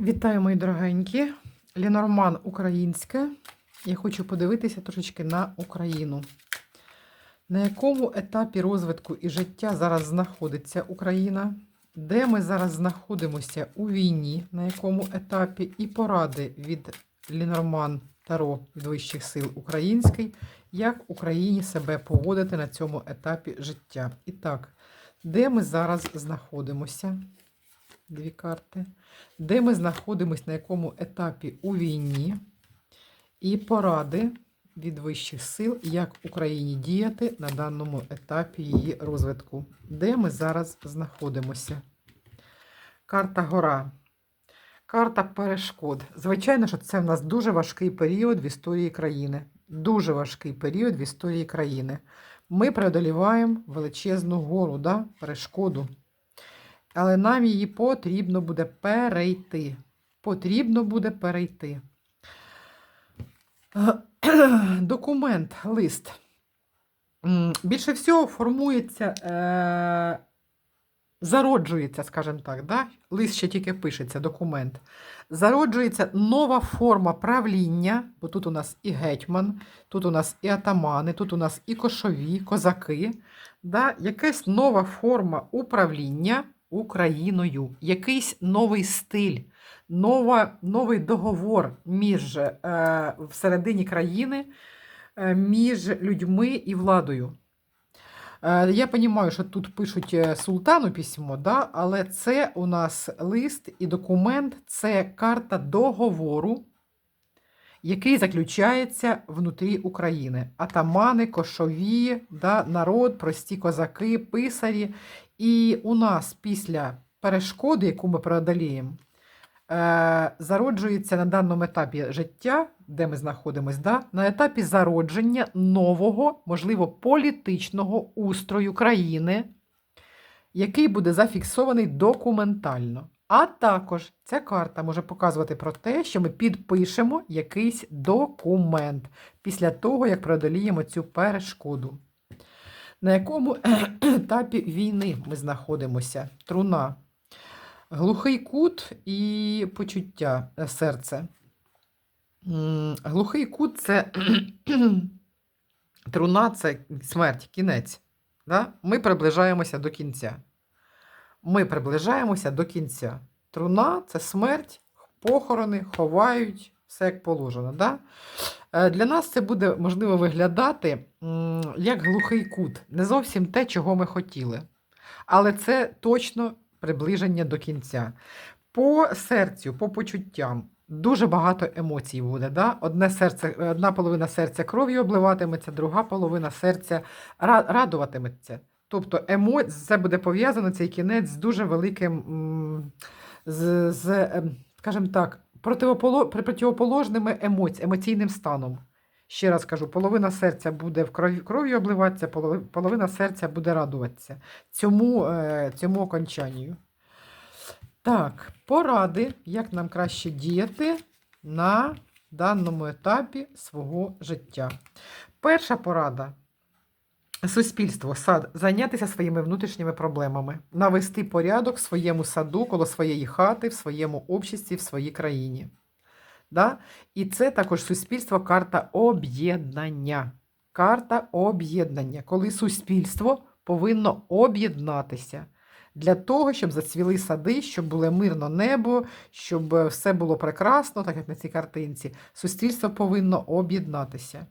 Вітаю, мої дорогенькі. Лінорман українське. Я хочу подивитися трошечки на Україну. На якому етапі розвитку і життя зараз знаходиться Україна? Де ми зараз знаходимося у війні, на якому етапі, і поради від Лінорман Таро від Вищих сил Український, як Україні себе поводити на цьому етапі життя. І так, де ми зараз знаходимося? Дві карти. Де ми знаходимося, на якому етапі у війні, і поради від вищих сил, як Україні діяти на даному етапі її розвитку. Де ми зараз знаходимося? Карта Гора. Карта перешкод. Звичайно, що це в нас дуже важкий період в історії країни. Дуже важкий період в історії країни. Ми преодоліваємо величезну гору, да? перешкоду. Але нам її потрібно буде перейти. Потрібно буде перейти. Документ, лист. Більше всього формується, е, зароджується, скажімо так, да? лист ще тільки пишеться, документ. Зароджується нова форма правління, бо тут у нас і гетьман, тут у нас і атамани, тут у нас і кошові, козаки. Да? Якась нова форма управління Україною, якийсь новий стиль, нова, новий договор між е, всередині країни, е, між людьми і владою. Е, я розумію, що тут пишуть е, султану письмо, да? але це у нас лист і документ це карта договору, який заключається внутрі України. Атамани, кошові, да? народ, прості козаки, писарі. І у нас після перешкоди, яку ми преодоліємо, е, зароджується на даному етапі життя, де ми знаходимося, да? на етапі зародження нового, можливо, політичного устрою країни, який буде зафіксований документально. А також ця карта може показувати про те, що ми підпишемо якийсь документ після того, як преодоліємо цю перешкоду. На якому етапі війни ми знаходимося? Труна. Глухий кут і почуття е, серце. Глухий кут це труна це смерть, кінець. Да? Ми приближаємося до кінця. Ми приближаємося до кінця. Труна це смерть, похорони, ховають, все як положено. Да? Е, Для нас це буде можливо виглядати як глухий кут. Не зовсім те, чого ми хотіли. Але це точно приближення до кінця. По серцю, по почуттям. Дуже багато емоцій буде. Да? Одне серце, одна половина серця кров'ю обливатиметься, друга половина серця радуватиметься. Тобто емо... це буде пов'язано цей кінець з дуже великим, з, з ем, скажімо так, противополо... противоположними емоці... емоційним станом. Ще раз кажу, половина серця буде в крові, кров'ю обливатися, половина серця буде радуватися цьому, е, цьому окончанню. Так, поради, як нам краще діяти на даному етапі свого життя. Перша порада. Суспільство, сад, зайнятися своїми внутрішніми проблемами, навести порядок в своєму саду, коло своєї хати, в своєму обществі, в своїй країні. Да? І це також суспільство карта об'єднання. Карта об'єднання, коли суспільство повинно об'єднатися для того, щоб зацвіли сади, щоб було мирно небо, щоб е, все було прекрасно, так як на цій картинці. Суспільство повинно об'єднатися.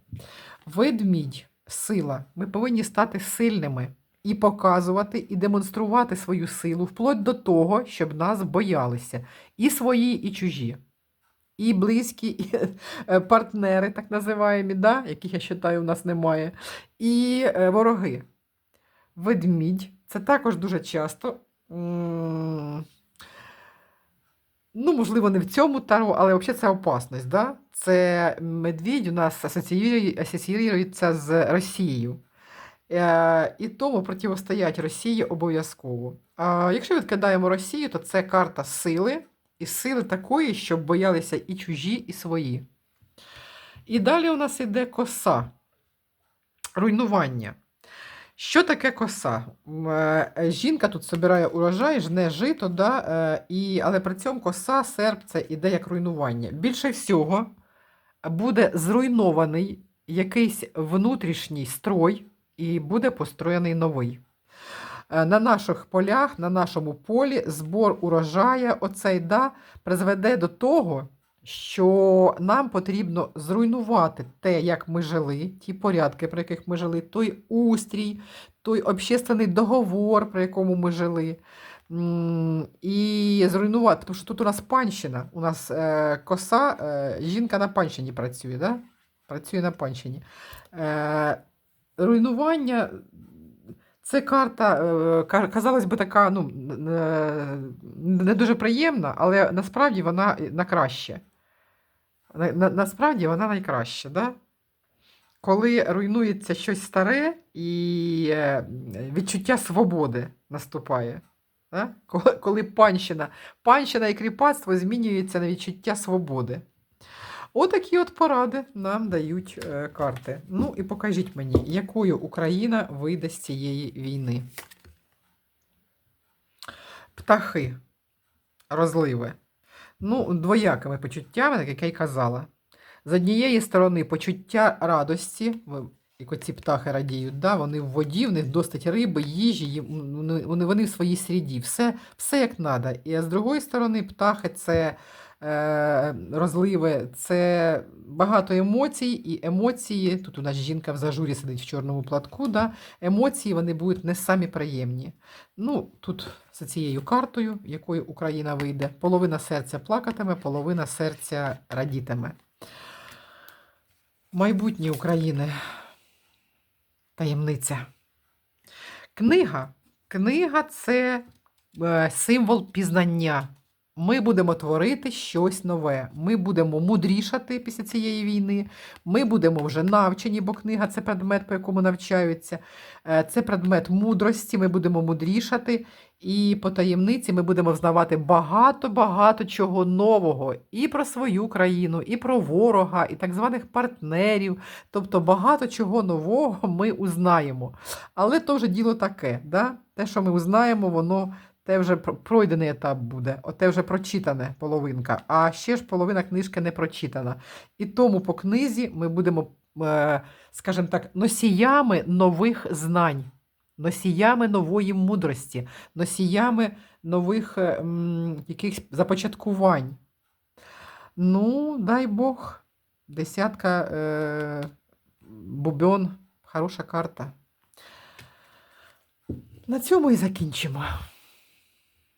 Ведмідь, сила. Ми повинні стати сильними і показувати, і демонструвати свою силу вплоть до того, щоб нас боялися. І свої, і чужі. І близькі, і е, партнери, так називаємо, да? яких я вважаю, у нас немає, і е, вороги. Ведмідь це також дуже часто. Ну, можливо, не в цьому таро, але взагалі це опасність. Да? Це медвідь у нас асоціює- асоціюється з Росією. Е, і тому протистоять Росії обов'язково. Якщо відкидаємо Росію, то це карта сили, і сили такої, щоб боялися і чужі, і свої. І далі у нас іде коса, руйнування. Що таке коса? Е, Жінка тут збирає урожай, жне жито, да, е, і, але при цьому коса, серп це іде як руйнування. Більше всього буде зруйнований якийсь внутрішній строй і буде построєний новий. Е, На наших полях, на нашому полі збор урожаю оцей да, призведе до того, що нам потрібно зруйнувати те, як ми жили, ті порядки, при яких ми жили, той устрій, той общественний договор, при якому ми жили. М, Зруйнувати, тому що тут у нас панщина, у нас е, коса, е, жінка на панщині працює, да? працює на панщині. Е, руйнування це карта, е, казалось би, така ну, е, не дуже приємна, але насправді вона на краще. На, на, насправді вона найкраща. Да? Коли руйнується щось старе і е, відчуття свободи наступає. Коли, панщина, панщина і кріпацтво змінюється на відчуття свободи. Отакі от поради нам дають е, карти. Ну і покажіть мені, якою Україна вийде з цієї війни. Птахи, розливи. Ну, двоякими почуттями, так як я й казала. З однієї сторони, почуття радості, як оці птахи радіють, да? вони в воді, в них досить риби, їжі, вони, вони, вони в своїй сріді, все, все як треба. І а з другої сторони, птахи це е, розливи, це багато емоцій, і емоції, тут у нас жінка в зажурі сидить в чорному платку, да? емоції вони будуть не самі приємні. Ну, тут за цією картою, якою Україна вийде, половина серця плакатиме, половина серця радітиме. Майбутнє України. Таємниця. Книга. Книга це е, символ пізнання. Ми будемо творити щось нове. Ми будемо мудрішати після цієї війни. Ми будемо вже навчені, бо книга це предмет, по якому навчаються. Е, Це предмет мудрості. Ми будемо мудрішати. І по таємниці ми будемо взнавати багато-багато чого нового і про свою країну, і про ворога, і так званих партнерів. Тобто багато чого нового ми узнаємо. Але то вже діло таке. Да? Те, що ми узнаємо, воно те вже пройдений етап буде, оте вже прочитане половинка. А ще ж половина книжки не прочитана. І тому по книзі ми будемо, е, скажімо так, носіями нових знань, носіями нової мудрості, носіями нових е, якихось започаткувань. Ну, дай Бог, десятка е, бубьон, хороша карта. На цьому і закінчимо.